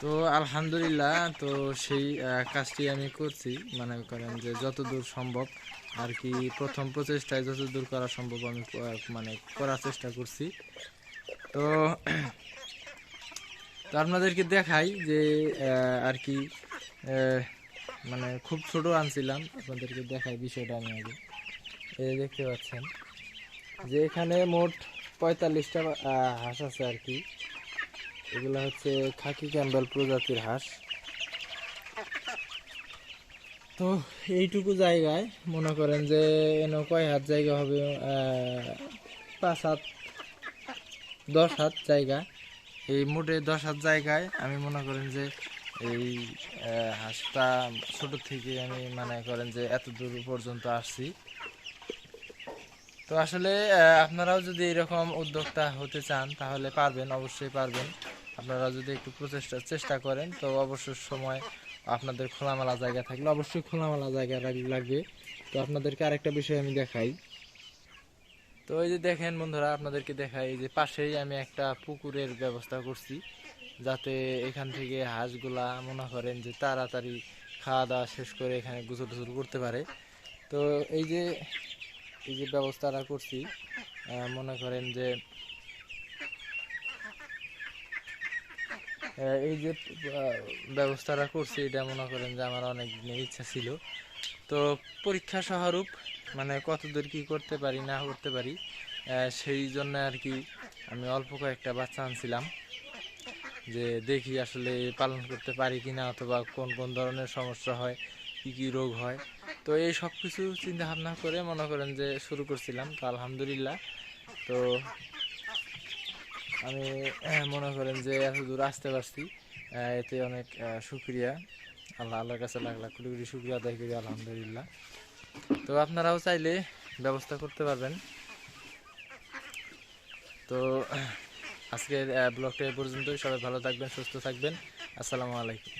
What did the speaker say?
তো আলহামদুলিল্লাহ, তো সেই কাজটি আমি করছি। মনে করেন যে যতদূর সম্ভব আর কি প্রথম প্রচেষ্টায় যতদূর করা সম্ভব আমি মানে করার চেষ্টা করছি। তো তো আপনাদেরকে দেখাই যে আর কি মানে খুব ছোট আনছিলাম। আপনাদেরকে দেখাই বিষয়টা আমি আগে। এই দেখতে পাচ্ছেন যে এখানে মোট পঁয়তাল্লিশটা হাঁস আছে আর কি। এগুলো হচ্ছে খাকি ক্যাম্বেল প্রজাতির হাঁস। তো এইটুকু জায়গায় মনে করেন যে এন কয় হাত জায়গা হবে পাঁচ হাত, দশ হাত জায়গা। এই মোটে দশ হাত জায়গায় আমি মনে করেন যে এই হাঁসটা ছোট থেকে আমি মনে করেন যে এত দূর পর্যন্ত আসছি। তো আসলে আপনারাও যদি এরকম উদ্যোক্তা হতে চান, তাহলে পারবেন, অবশ্যই পারবেন। আপনারা যদি একটু প্রচেষ্টা চেষ্টা করেন, তো অবসর সময় আপনাদের খোলামেলা জায়গা থাকলে অবশ্যই খোলামেলা জায়গা লাগবে। তো আপনাদেরকে আরেকটা বিষয় আমি দেখাই। তো এই যে দেখেন বন্ধুরা, আপনাদেরকে দেখাই যে পাশেই আমি একটা পুকুরের ব্যবস্থা করছি, যাতে এখান থেকে হাঁসগুলা মনে করেন যে তাড়াতাড়ি খাওয়া দাওয়া শেষ করে এখানে গুছল টুসল করতে পারে। তো এই যে এই যে ব্যবস্থাটা করছি মনে করেন যে এই যে ব্যবস্থাটা করছি, এটা মনে করেন যে আমার অনেক দিনের ইচ্ছা ছিল। তো পরীক্ষা সহরূপ মানে কতদূর কি করতে পারি, না করতে পারি সেই জন্য আর কি আমি অল্প কয়েকটা বাচ্চা আনছিলাম। যে দেখি আসলে পালন করতে পারি কি না অথবা কোন কোন ধরনের সমস্যা হয়, কি কি রোগ হয়। তো এই সব কিছু চিন্তা ভাবনা করে মনে করেন যে শুরু করছিলাম, তো আলহামদুলিল্লাহ। তো আমি মনে করেন যে এত দূর আসতে পারছি। এতে অনেক সুক্রিয়া আল্লাহ, আল্লাহর কাছে লাখ লাখ কোটি কোটি সুক্রিয়া আদায় করি, আলহামদুলিল্লাহ। তো আপনারাও চাইলে ব্যবস্থা করতে পারবেন। তো আজকের ব্লগটা এ পর্যন্তই। সবাই ভালো থাকবেন, সুস্থ থাকবেন। আসসালামু আলাইকুম।